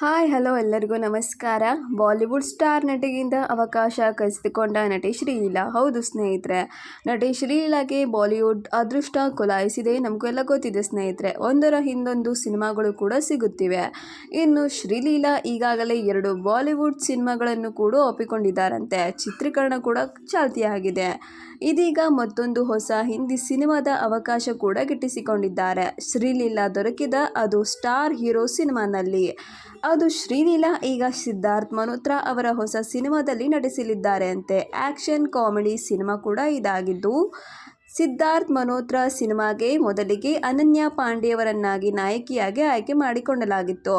Hi, hello ಎಲ್ಲರಿಗೂ ನಮಸ್ಕಾರ. Bollywood star ನಟಿಗಿಂತ ಅವಕಾಶ ಕಸಿದುಕೊಂಡ ನಟಿ ಶ್ರೀಲೀಲಾ ಹೌದು ಸ್ನೇಹಿತರೆ, ನಟಿ ಶ್ರೀಲೀಲಾಗೆ ಬಾಲಿವುಡ್ ಅದೃಷ್ಟ ಕೊಲಾಯಿಸಿದೆ. ನಮಗೆಲ್ಲ ಗೊತ್ತಿದೆ ಸ್ನೇಹಿತರೆ, ಒಂದರ ಹಿಂದೊಂದು ಸಿನಿಮಾಗಳು ಕೂಡ ಸಿಗುತ್ತಿವೆ. ಇನ್ನು ಶ್ರೀಲೀಲಾ ಈಗಾಗಲೇ ಎರಡು ಬಾಲಿವುಡ್ ಸಿನಿಮಾಗಳನ್ನು ಕೂಡ ಒಪ್ಪಿಕೊಂಡಿದ್ದಾರಂತೆ. ಚಿತ್ರೀಕರಣ ಕೂಡ ಚಾಲ್ತಿಯಾಗಿದೆ. ಇದೀಗ ಮತ್ತೊಂದು ಹೊಸ ಹಿಂದಿ ಸಿನಿಮಾದ ಅವಕಾಶ ಕೂಡ ಗಿಟ್ಟಿಸಿಕೊಂಡಿದ್ದಾರೆ. ಶ್ರೀಲೀಲಾ ದೊರಕಿದ ಅದು ಸ್ಟಾರ್ ಹೀರೋ ಸಿನಿಮಾನಲ್ಲಿ. ಅದು ಶ್ರೀಲೀಲಾ ಈಗ ಸಿದ್ಧಾರ್ಥ್ ಮಲ್ಹೋತ್ರಾ ಅವರ ಹೊಸ ಸಿನಿಮಾದಲ್ಲಿ ನಟಿಸಲಿದ್ದಾರೆ ಅಂತೆ ಆ್ಯಕ್ಷನ್ ಕಾಮಿಡಿ ಸಿನಿಮಾ ಕೂಡ ಇದಾಗಿದ್ದು ಸಿದ್ಧಾರ್ಥ್ ಮನೋತ್ರ ಸಿನಿಮಾಗೆ ಮೊದಲಿಗೆ ಅನನ್ಯ ಪಾಂಡೆಯವರನ್ನಾಗಿ ನಾಯಕಿಯಾಗಿ ಆಯ್ಕೆ ಮಾಡಿಕೊಳ್ಳಲಾಗಿತ್ತು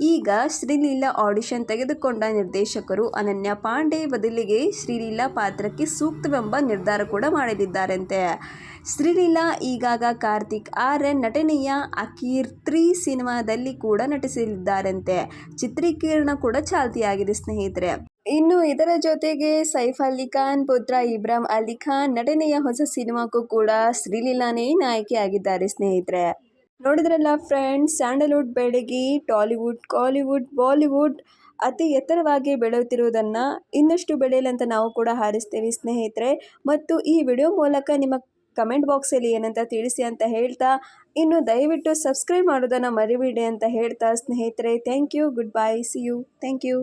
ಈಗ ಶ್ರೀಲೀಲಾ ಆಡಿಷನ್ ತೆಗೆದುಕೊಂಡ ನಿರ್ದೇಶಕರು ಅನನ್ಯ ಪಾಂಡೆ ಬದಲಿಗೆ ಶ್ರೀಲೀಲಾ ಪಾತ್ರಕ್ಕೆ ಸೂಕ್ತವೆಂಬ ನಿರ್ಧಾರ ಕೂಡ ಮಾಡಲಿದ್ದಾರಂತೆ ಶ್ರೀಲೀಲಾ ಈಗಾಗ ಕಾರ್ತಿಕ್ ಆರ್ಯನ್ ನಟನೆಯ ಅಕೀರ್ ತ್ರೀ ಸಿನಿಮಾದಲ್ಲಿ ಕೂಡ ನಟಿಸಲಿದ್ದಾರಂತೆ. ಚಿತ್ರೀಕರಣ ಕೂಡ ಚಾಲ್ತಿಯಾಗಿದೆ ಸ್ನೇಹಿತರೆ. ಇನ್ನು ಇದರ ಜೊತೆಗೆ ಸೈಫ್ ಅಲಿ ಖಾನ್, ಪುತ್ರ ಇಬ್ರಾಹಿಂ ಅಲಿ ಖಾನ್ ನಟನೆಯ ಹೊಸ ಸಿನಿಮಾಕ್ಕೂ ಕೂಡ ಶ್ರೀಲೀಲಾನೇ ನಾಯಕಿಯಾಗಿದ್ದಾರೆ ಸ್ನೇಹಿತರೆ. ನೋಡಿದ್ರಲ್ಲ ಫ್ರೆಂಡ್ಸ್, ಸ್ಯಾಂಡಲ್ವುಡ್ ಬೆಳಗಿ ಟಾಲಿವುಡ್, ಕಾಲಿವುಡ್, ಬಾಲಿವುಡ್ ಅತಿ ಎತ್ತರವಾಗಿ ಬೆಳೆಯುತ್ತಿರುವುದನ್ನು ಇನ್ನಷ್ಟು ಬೆಳೆಯಲಂತ ನಾವು ಕೂಡ ಹಾರಿಸ್ತೇವೆ ಸ್ನೇಹಿತರೆ. ಮತ್ತು ಈ ವಿಡಿಯೋ ಮೂಲಕ ನಿಮ್ಮ ಕಮೆಂಟ್ ಬಾಕ್ಸಲ್ಲಿ ಏನಂತ ತಿಳಿಸಿ ಅಂತ ಹೇಳ್ತಾ, ಇನ್ನು ದಯವಿಟ್ಟು ಸಬ್ಸ್ಕ್ರೈಬ್ ಮಾಡೋದನ್ನು ಮರಿಬೇಡಿ ಅಂತ ಹೇಳ್ತಾ ಸ್ನೇಹಿತರೆ. Thank you, goodbye, see you, thank you.